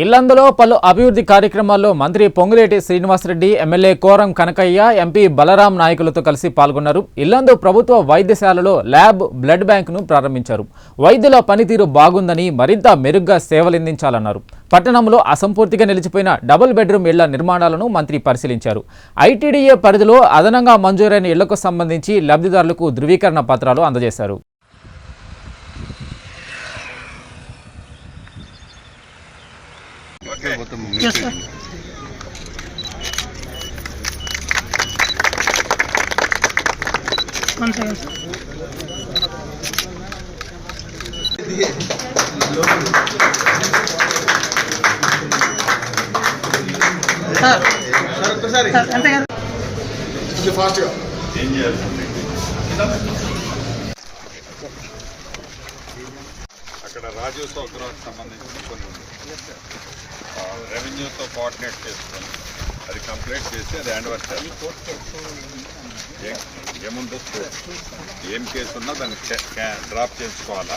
ఇల్లందులో పలు అభివృద్ధి కార్యక్రమాల్లో మంత్రి పొంగులేటి శ్రీనివాసరెడ్డి ఎమ్మెల్యే కోరం కనకయ్య ఎంపీ బలరాం నాయకులతో కలిసి పాల్గొన్నారు. ఇల్లందు ప్రభుత్వ వైద్యశాలలో ల్యాబ్ బ్లడ్ బ్యాంకును ప్రారంభించారు. వైద్యుల పనితీరు బాగుందని మరింత మెరుగ్గా సేవలందించాలన్నారు. పట్టణంలో అసంపూర్తిగా నిలిచిపోయిన డబుల్ బెడ్రూమ్ ఇళ్ళ నిర్మాణాలను మంత్రి పరిశీలించారు. ఐటీడీఏ పరిధిలో అదనంగా మంజూరైన ఇళ్ళకు సంబంధించి లబ్ధిదారులకు ధృవీకరణ పత్రాలు అందజేశారు. Yes, sir. One second, sir. Sir sir ఎంత కదా? అక్కడ రాజీవ్ సౌకర్యానికి సంబంధించిన కొన్ని రెవెన్యూతో కోఆర్డినేట్ చేసుకొని అది కంప్లీట్ చేసి అది హ్యాండ్ ఓవర్ చేస్తాం ఏ- ఏముందో. ఏం కేసు ఉన్నా దాన్ని డ్రాప్ చేసుకోవాలా?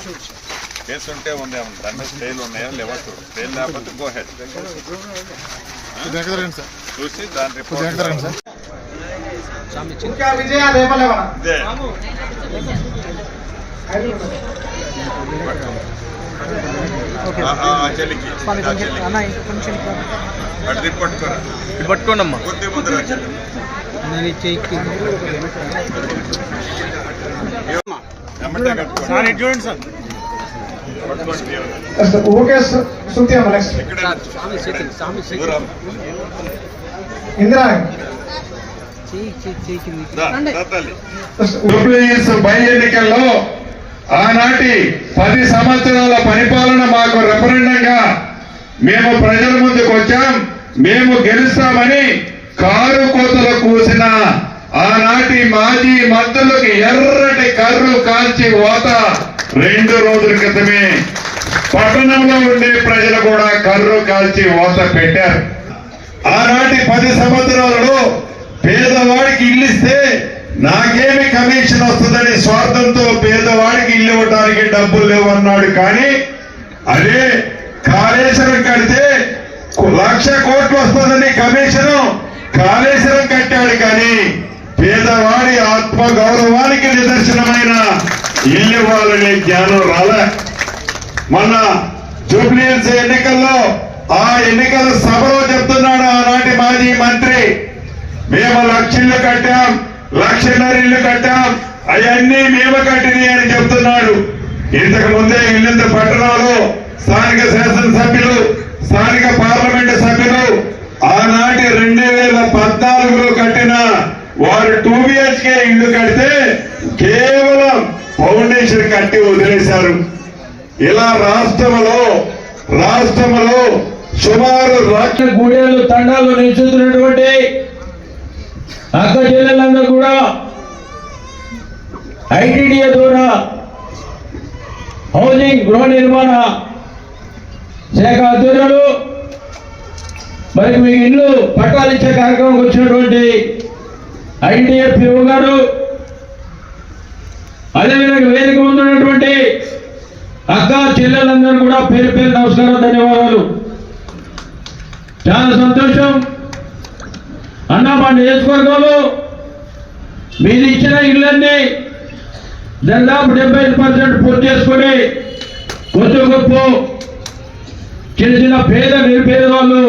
కేసు ఉంటే ఉంది దాని మీద స్టేలు ఉన్నాయా లేవా చూడు. స్టేల్ లేకపోతే గో హెడ్ చూసి దాని రిపోర్ట్ ఇదే. ఆ, ఆ, పట్టుకోండమ్మా. చూడండి సార్. ఓకే శృతి అమ్మ నెక్స్ట్ ఇక్కడ దూరం. ఇందిరా. దా, దా తల్లి. యూపీఎస్ బై ఎన్నికల్లో ఆనాటి పది సంవత్సరాల పరిపాలన మాకు రెఫరెండంగా మేము ప్రజల ముందుకు వచ్చాం మేము గెలుస్తామని కారు కోతలు కూసిన ఆనాటి మాజీ మంత్రులకు ఎర్రటి కర్రు కాల్చి ఓత రెండు రోజుల క్రితమే పట్టణంలో ఉండే ప్రజలు కూడా కర్రు కాల్చి ఓత పెట్టారు. ఆనాటి పది సంవత్సరాలలో పేదవాడికి ఇల్లిస్తే నాకేమి కమిషన్ వస్తుందని స్వార్థంతో పేదవాడికి ఇల్లు ఇవ్వడానికి డబ్బులు లేవన్నాడు కానీ అదే కాళేశ్వరం కడితే లక్ష కోట్లు వస్తుందని కమిషన్ కాళేశ్వరం కట్టాడు కానీ పేదవాడి ఆత్మ గౌరవానికి నిదర్శనమైన ఇల్లు ఇవ్వాలనే జ్ఞానం రాలే. మొన్న జూబ్లీహిల్స్ ఎన్నికల్లో ఆ ఎన్నికల సభలో చెప్తున్నాడు ఆనాటి మాజీ మంత్రి మేము లక్షిల్లు కట్టాం లక్షన్నర ఇల్లు కట్టాం. అవన్నీ మేము కట్టినాయి అని చెప్తున్నాడు. ఇంతకు ముందే ఇల్లంత పట్టణంలో స్థానిక శాసనసభ్యులు స్థానిక పార్లమెంటు సభ్యులు ఆనాటి రెండు వేల పద్నాలుగులో కట్టిన వారు టూ బిహెచ్కే ఇల్లు కడితే కేవలం ఫౌండేషన్ కట్టి వదిలేశారు. ఇలా రాష్ట్రంలో రాష్ట్రంలో సుమారు లక్ష గుడేలు తండాలు నిలుచుతున్నటువంటి అక్క చెల్లెలందరూ కూడా ఐటీడీఏ ద్వారా హౌసింగ్ గృహ నిర్మాణ శాఖ ఆధ్వర్యంలో మరి మీ ఇల్లు పట్టాలు ఇచ్చే కార్యక్రమం వచ్చినటువంటి ఐటీఎఫ్ గారు అదేవిధంగా వేదిక ముందు ఉన్నటువంటి అక్క చెల్లెలందరూ కూడా పేరు పేరు నమస్కారం ధన్యవాదాలు. చాలా సంతోషం. అన్న మా నియోజకవర్గంలో మీరు ఇచ్చిన ఇళ్ళన్నీ దాదాపు డెబ్బై ఐదు పర్సెంట్ పూర్తి చేసుకొని కొంచెం గొప్ప చిన్న చిన్న పేద నిరుపేద వాళ్ళు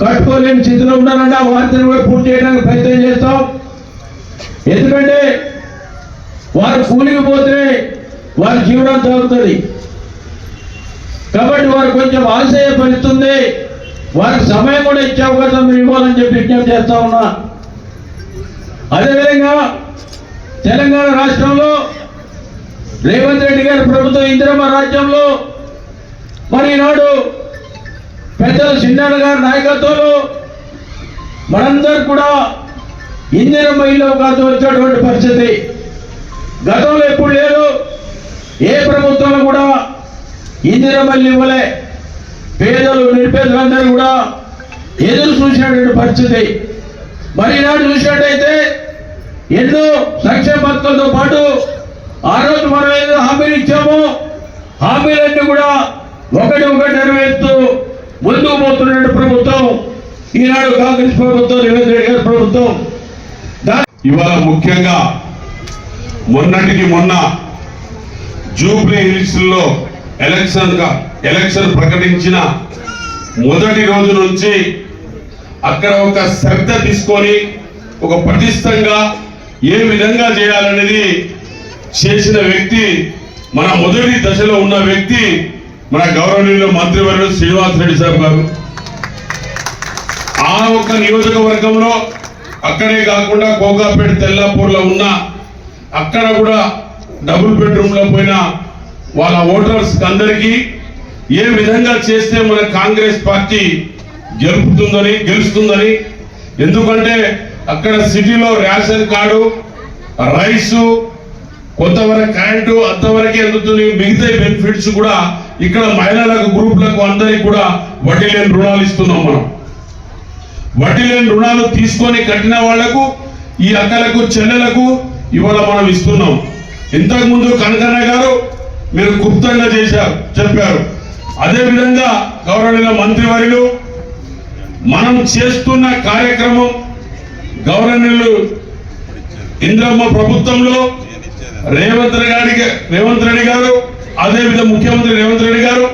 కట్టుకోలేని స్థితిలో ఉన్నారంటే వారిని కూడా పూర్తి చేయడానికి ప్రయత్నం చేస్తాం. ఎందుకంటే వారు కూలికి పోతే వారి జీవనం తగ్గుతుంది కాబట్టి వారు కొంచెం ఆశయ పడుతుంది వారికి సమయం కూడా ఇచ్చే అవకాశం మీరు ఇవ్వాలని చెప్పి విజ్ఞప్తి చేస్తా ఉన్నా. అదేవిధంగా తెలంగాణ రాష్ట్రంలో రేవంత్ రెడ్డి గారి ప్రభుత్వం ఇందిరమ్మ రాజ్యంలో మరి ఈనాడు పెద్దలు సిన్నాడు గారి నాయకత్వంలో మనందరూ కూడా ఇందిరమ్మ ఇల్లు అవకాశం వచ్చేటువంటి పరిస్థితి. గతంలో ఎప్పుడు లేదు ఏ ప్రభుత్వంలో కూడా ఇందిరమ్మల్ని ఇవ్వలే. పేదలు నిరుపేదలందరూ కూడా ఎదురు చూసినటువంటి పరిస్థితి. మరి ఈనాడు చూసినట్టయితే ఎన్నో సంక్షేమ పథకాలతో పాటు ఆ రోజు మనం ఏదో హామీలు ఇచ్చాము హామీలన్నీ కూడా ఒకటి ఒకటి నెరవేరుస్తూ ముందు ఈనాడు కాంగ్రెస్ ప్రభుత్వం రేవంత్ రెడ్డి గారి ప్రభుత్వం. ఇవాళ ముఖ్యంగా మొన్నటికి మొన్న జూబ్లీ హిల్స్లో ఎలక్షన్ గా- ఎలక్షన్ ప్రకటించిన మొదటి రోజు నుంచి అక్కడ ఒక శ్రద్ధ తీసుకొని ఒక పటిష్టంగా ఏ విధంగా చేయాలనేది చేసిన వ్యక్తి మన మొదటి దశలో ఉన్న వ్యక్తి మన గౌరవనీయులు మంత్రివర్యులు శ్రీనివాస్ రెడ్డి సార్ గారు. ఆ ఒక్క నియోజకవర్గంలో అక్కడే కాకుండా కోకాపేట తెల్లాపూర్లో ఉన్న అక్కడ కూడా డబుల్ బెడ్రూమ్లో పోయిన వాళ్ళ ఓటర్స్ అందరికీ ఏ విధంగా చేస్తే మన కాంగ్రెస్ పార్టీ గెలుపుతుందని గెలుస్తుందని? ఎందుకంటే అక్కడ సిటీలో రేషన్ కార్డు రైసు కొంతవరకు కరెంటు అంతవరకే అందుతుంది. మిగతా బెనిఫిట్స్ కూడా ఇక్కడ మహిళలకు గ్రూపులకు అందరికి కూడా వడ్డీ లేని రుణాలు ఇస్తున్నాం మనం. వడ్డీ లేని రుణాలు తీసుకొని కట్టిన వాళ్ళకు ఈ అక్కలకు చెల్లెలకు ఇవాళ మనం ఇస్తున్నాం. ఇంతకుముందు కనకన్న గారు మీరు గుప్తంగా చేశారు చెప్పారు. అదేవిధంగా గౌరవనీయ మంత్రివర్యులు మనం చేస్తున్న కార్యక్రమం గౌరవనీయులు ఇంద్రమ్మ ప్రభుత్వంలో రేవంత్ రెడ్డి గారికి రేవంత్ రెడ్డి గారు అదేవిధంగా ముఖ్యమంత్రి రేవంత్ రెడ్డి గారు